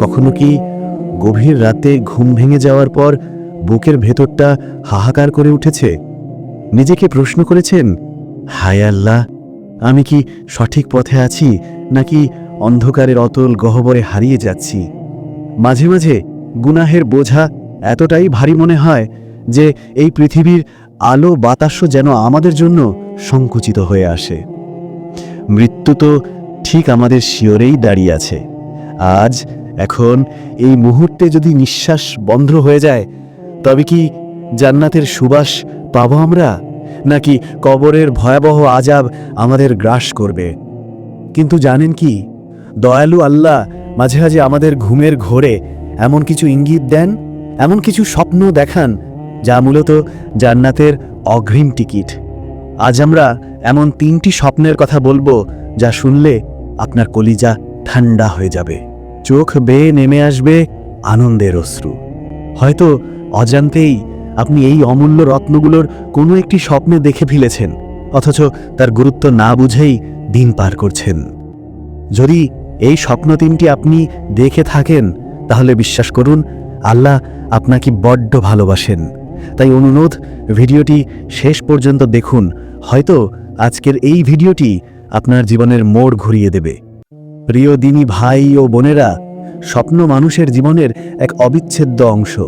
কখনো কি গভীর রাতে ঘুম ভেঙে যাওয়ার পর বুকের ভেতরটা হাহাকার করে উঠেছে? নিজেকে প্রশ্ন করেছেন, হায় আল্লাহ, আমি কি সঠিক পথে আছি নাকি অন্ধকারের অতল গহ্বরে হারিয়ে যাচ্ছি? মাঝে মাঝে গুনাহের বোঝা এতটাই ভারী মনে হয় যে এই পৃথিবীর আলো বাতাসও যেন আমাদের জন্য সংকুচিত হয়ে আসে। মৃত্যু তো ঠিক আমাদের শিওরেই দাঁড়িয়ে আছে। আজ, এখন, এই মুহূর্তে যদি নিঃশ্বাস বন্ধ হয়ে যায়, তবে কি জান্নাতের সুবাস পাবো আমরা? নাকি কবরের ভয়াবহ আজাব আমাদের গ্রাস করবে? কিন্তু জানেন কি, দয়ালু আল্লাহ মাঝে মাঝে আমাদের ঘুমের ঘোরে এমন কিছু ইঙ্গিত দেন, এমন কিছু স্বপ্ন দেখান, যা মূলত জান্নাতের অগ্রিম টিকিট। আজ আমরা এমন তিনটি স্বপ্নের কথা বলব, যা শুনলে আপনার কলিজা ঠান্ডা হয়ে যাবে। চোখ বেয়ে নেমে আসবে আনন্দের অশ্রু। হয়তো অজান্তেই আপনি এই অমূল্য রত্নগুলোর কোনো একটি স্বপ্নে দেখে ফেলেছেন, অথচ তার গুরুত্ব না বুঝেই দিন পার করছেন। যদি এই স্বপ্ন তিনটি আপনি দেখে থাকেন, তাহলে বিশ্বাস করুন, আল্লাহ আপনাকে বড্ড ভালোবাসেন। তাই অনুরোধ, ভিডিওটি শেষ পর্যন্ত দেখুন। হয়তো আজকের এই ভিডিওটি আপনার জীবনের মোড় ঘুরিয়ে দেবে। প্রিয় দিনী ভাই ও বোনেরা, স্বপ্ন মানুষের জীবনের এক অবিচ্ছেদ্য অংশ।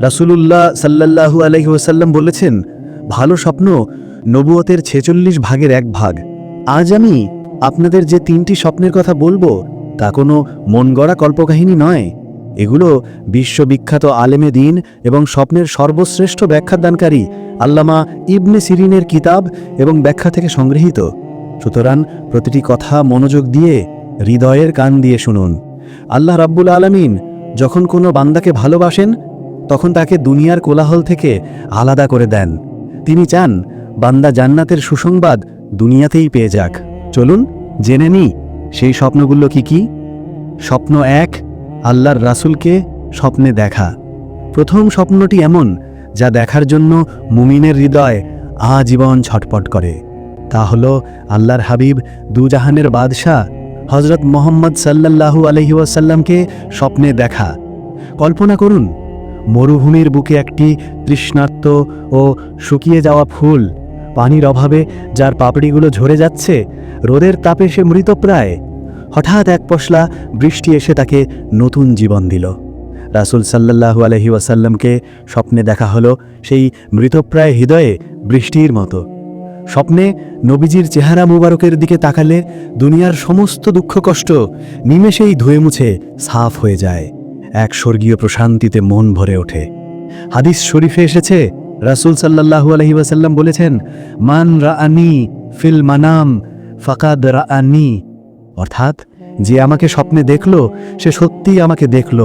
রাসুলুল্লাহ সাল্লাল্লাহু আলাইহি ওয়াসাল্লাম বলেছেন, ভালো স্বপ্ন নবুয়তের ছেচল্লিশ ভাগের এক ভাগ। আজ আমি আপনাদের যে তিনটি স্বপ্নের কথা বলব, তা কোনো মন গড়া কল্পকাহিনী নয়। এগুলো বিশ্ববিখ্যাত আলেমে দিন এবং স্বপ্নের সর্বশ্রেষ্ঠ ব্যাখ্যাদানকারী আল্লামা ইবনে সিরিনের কিতাব এবং ব্যাখ্যা থেকে সংগৃহীত। সুতরাং প্রতিটি কথা মনোযোগ দিয়ে, হৃদয়ের কান দিয়ে শুনুন। আল্লাহ রাব্বুল আলামিন যখন কোনো বান্দাকে ভালোবাসেন, তখন তাকে দুনিয়ার কোলাহল থেকে আলাদা করে দেন। তিনি চান বান্দা জান্নাতের সুসংবাদ দুনিয়াতেই পেয়ে যাক। চলুন জেনে নি সেই স্বপ্নগুলো কি কি? স্বপ্ন এক, আল্লাহর রাসূলকে স্বপ্নে দেখা। প্রথম স্বপ্নটি এমন, যা দেখার জন্য মুমিনের হৃদয় আজীবন ছটপট করে। তা হল আল্লাহর হাবিব দুজাহানের বাদশাহ হজরত মোহাম্মদ সাল্লাল্লাহু আলহি ওয়াসাল্লামকে স্বপ্নে দেখা। কল্পনা করুন, মরুভূমির বুকে একটি তৃষ্ণার্ত ও শুকিয়ে যাওয়া ফুল পানির অভাবে যার পাপড়িগুলো ঝরে যাচ্ছে, রোদের তাপে সে মৃতপ্রায় হঠাৎ এক পশলা বৃষ্টি এসে তাকে নতুন জীবন দিল। রাসূল সাল্লাল্লাহু আলহি ওয়াসাল্লামকে স্বপ্নে দেখা হলো সেই মৃতপ্রায় হৃদয়ে বৃষ্টির মতো। স্বপ্নে নবীজির চেহারা মুবারকের দিকে তাকালে দুনিয়ার সমস্ত দুঃখ কষ্ট নিমেষেই ধুয়ে মুছে সাফ হয়ে যায়। এক স্বর্গীয় প্রশান্তিতে মন ভরে ওঠে। হাদিস শরীফে এসেছে, রাসূল সাল্লাল্লাহু আলহি ওয়াসাল্লাম বলেছেন, মান রাআনি ফিল মানাম ফাকাদ রাআনি। অর্থাৎ, যে আমাকে স্বপ্নে দেখল, সে সত্যিই আমাকে দেখল,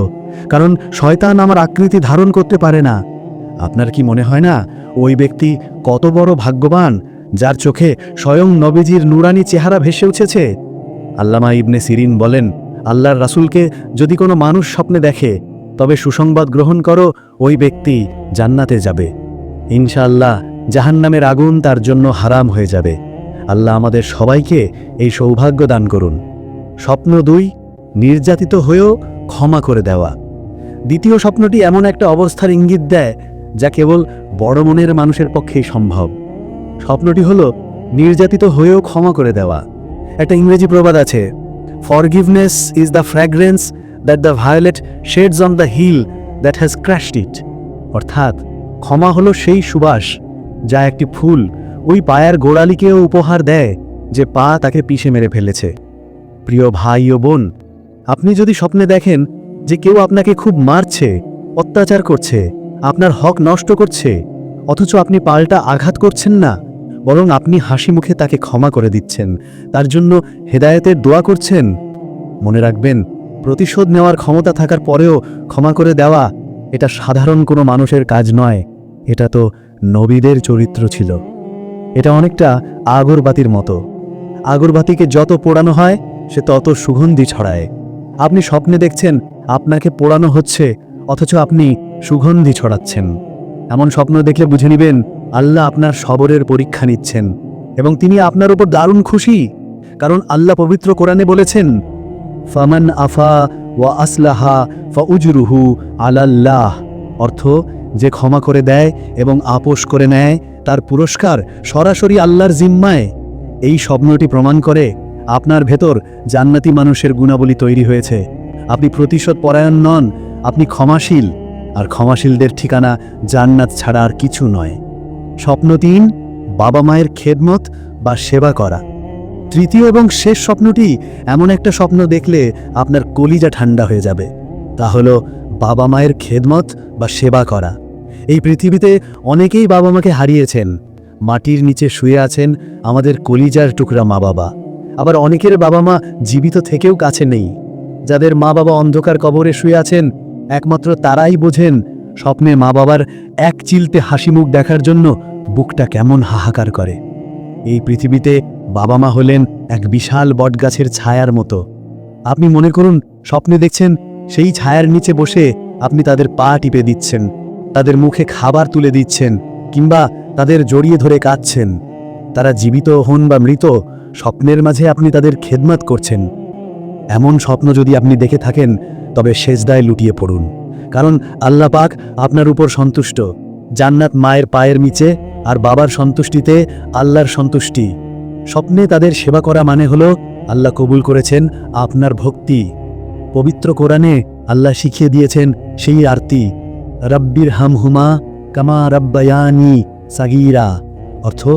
কারণ শয়তান আমার আকৃতি ধারণ করতে পারে না। আপনার কি মনে হয় না, ওই ব্যক্তি কত বড় ভাগ্যবান যার চোখে স্বয়ং নবীজির নুরানি চেহারা ভেসে উঠেছে। আল্লামা ইবনে সিরিন বলেন, আল্লাহর রাসূলকে যদি কোনো মানুষ স্বপ্নে দেখে, তবে সুসংবাদ গ্রহণ করো, ওই ব্যক্তি জান্নাতে যাবে। ইনশাআল্লাহ, জাহান্নামের আগুন তার জন্য হারাম হয়ে যাবে। আল্লাহ আমাদের সবাইকে এই সৌভাগ্য দান করুন। স্বপ্ন দুই, নির্যাতিত হয়েও ক্ষমা করে দেওয়া। দ্বিতীয় স্বপ্নটি এমন একটা অবস্থার ইঙ্গিত দেয়, যা কেবল বড় মনের মানুষের পক্ষেই সম্ভব। স্বপ্নটি হলো নির্যাতিত হয়েও ক্ষমা করে দেওয়া। একটা ইংরেজি প্রবাদ আছে forgiveness is the fragrance that the violet sheds on the heel that has crushed it অর্থাৎ, ক্ষমা হলো সেই সুবাস যা একটি ফুল ওই পায়ের গোড়ালিকেও উপহার দেয় যে পা তাকে পিষে মেরে ফেলেছে। প্রিয় ভাই ও বোন, আপনি যদি স্বপ্নে দেখেন যে কেউ আপনাকে খুব মারছে, অত্যাচার করছে, আপনার হক নষ্ট করছে, অথচ আপনি পাল্টা আঘাত করছেন না বরং আপনি হাসি মুখে তাকে ক্ষমা করে দিচ্ছেন। তার জন্য হেদায়েতের দোয়া করছেন। মনে রাখবেন, প্রতিশোধ নেওয়ার ক্ষমতা থাকার পরেও ক্ষমা করে দেওয়া এটা সাধারণ কোনো মানুষের কাজ নয়। এটা তো নবীদের চরিত্র ছিল। এটা অনেকটা আগরবাতির মতো। আগরবাতিকে যত পোড়ানো হয়, সে তত সুগন্ধি ছড়ায়। আপনি স্বপ্নে দেখছেন, আপনাকে পোড়ানো হচ্ছে, অথচ আপনি সুগন্ধি ছড়াচ্ছেন। এমন স্বপ্ন দেখলে বুঝে নেবেন আল্লাহ আপনার সবরের পরীক্ষা নিচ্ছেন এবং তিনি আপনার উপর দারুণ খুশি। কারণ আল্লাহ পবিত্র কোরআনে বলেছেন, ফামান আফা ওয়া আসলাহা ফা উজরুহু আলাল্লাহ। অর্থ, যে ক্ষমা করে দেয় এবং আপোষ করে নেয়, তার পুরস্কার সরাসরি আল্লাহর জিম্মায়। এই স্বপ্নটি প্রমাণ করে আপনার ভেতর জান্নাতি মানুষের গুণাবলী তৈরি হয়েছে। আপনি প্রতিশোধ পরায়ণ নন, আপনি ক্ষমাশীল। আর ক্ষমাশীলদের ঠিকানা জান্নাত ছাড়া আর কিছু নয়। স্বপ্ন তিন বাবা মায়ের খেদমত বা সেবা করা। তৃতীয় এবং শেষ স্বপ্নটি এমন একটা স্বপ্ন দেখলে আপনার কলিজা ঠান্ডা হয়ে যাবে। তা হলো বাবা মায়ের খেদমত বা সেবা করা। এই পৃথিবীতে অনেকেই বাবা মাকে হারিয়েছেন। মাটির নিচে শুয়ে আছেন আমাদের কলিজার টুকরা মা বাবা আবার অনেকের বাবা মা জীবিত থেকেও কাছে নেই। যাদের মা বাবা অন্ধকার কবরে শুয়ে আছেন, একমাত্র তারাই বোঝেন স্বপ্নে মা বাবার এক চিলতে হাসি মুখ দেখার জন্য বুকটা কেমন হাহাকার করে। এই পৃথিবীতে বাবা মা হলেন এক বিশাল বটগাছের ছায়ার মতো। আপনি মনে করুন, স্বপ্নে দেখছেন সেই ছায়ার নিচে বসে আপনি তাদের পা টিপে দিচ্ছেন, তাদের মুখে খাবার তুলে দিচ্ছেন, কিংবা তাদের জড়িয়ে ধরে কাঁদছেন। তারা জীবিত হন বা মৃত, স্বপ্নের মাঝে আপনি তাদের খেদমত করছেন। এমন স্বপ্ন যদি আপনি দেখে থাকেন, তবে সেজদায় লুটিয়ে পড়ুন। কারণ আল্লাহ পাক আপনার উপর সন্তুষ্ট। জান্নাত মায়ের পায়ের নিচে আর বাবার সন্তুষ্টিতে আল্লাহর সন্তুষ্টি। স্বপ্নে তাদের সেবা করা মানে হলো, আল্লাহ কবুল করেছেন আপনার ভক্তি। পবিত্র কোরআনে আল্লাহ শিখিয়ে দিয়েছেন সেই আরতি, রব্বির হাম হুমা কামা রব্বায়ানি সাগিরা। অর্থ,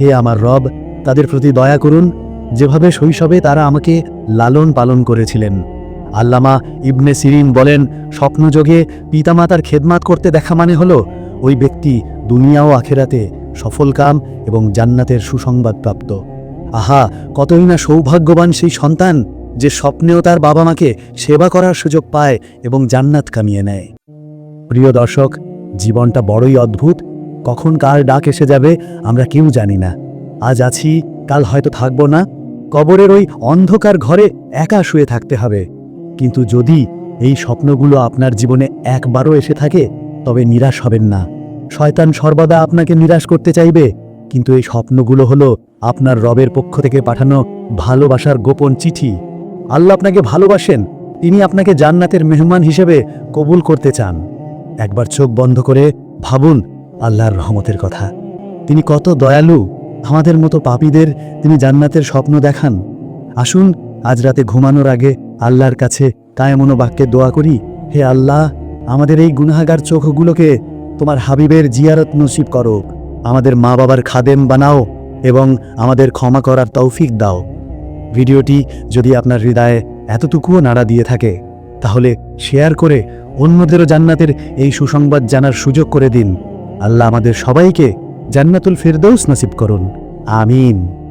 হে আমার রব, তাদের প্রতি দয়া করুন, যেভাবে শৈশবে তারা আমাকে লালন পালন করেছিলেন। আল্লামা ইবনে সিরিন বলেন, স্বপ্নযোগে পিতামাতার খেদমাত করতে দেখা মানে হলো, ওই ব্যক্তি দুনিয়া ও আখেরাতে সফলকাম এবং জান্নাতের সুসংবাদ প্রাপ্ত। আহা, কতই না সৌভাগ্যবান সেই সন্তান যে স্বপ্নেও তার বাবা মাকে সেবা করার সুযোগ পায় এবং জান্নাত কামিয়ে নেয়। প্রিয় দর্শক, জীবনটা বড়ই অদ্ভুত। কখন কার ডাক এসে যাবে আমরা কেউ জানি না। আজ আছি, কাল হয়তো থাকব না। কবরের ওই অন্ধকার ঘরে একা শুয়ে থাকতে হবে। কিন্তু যদি এই স্বপ্নগুলো আপনার জীবনে একবারও এসে থাকে, তবে নিরাশ হবেন না। শয়তান সর্বদা আপনাকে নিরাশ করতে চাইবে। কিন্তু এই স্বপ্নগুলো হলো আপনার রবের পক্ষ থেকে পাঠানো ভালোবাসার গোপন চিঠি। আল্লাহ আপনাকে ভালোবাসেন। তিনি আপনাকে জান্নাতের মেহমান হিসেবে কবুল করতে চান। একবার চোখ বন্ধ করে ভাবুন আল্লাহর রহমতের কথা। তিনি কত দয়ালু। আমাদের মতো পাপীদের তিনি জান্নাতের স্বপ্ন দেখান। আসুন, আজ রাতে ঘুমানোর আগে আল্লাহর কাছে কায়মনো বাক্যে দোয়া করি, হে আল্লাহ, আমাদের এই গুনাহাগার চোখগুলোকে তোমার হাবিবের জিয়ারত নসিব করো, আমাদের মা বাবার খাদেম বানাও এবং আমাদের ক্ষমা করার তৌফিক দাও। ভিডিওটি যদি আপনার হৃদয়ে এতটুকুও নাড়া দিয়ে থাকে, তাহলে শেয়ার করে অন্যদেরও জান্নাতের এই সুসংবাদ জানার সুযোগ করে দিন। আল্লাহ আমাদের সবাইকে জান্নাতুল ফেরদৌস নসিব করুন। আমিন।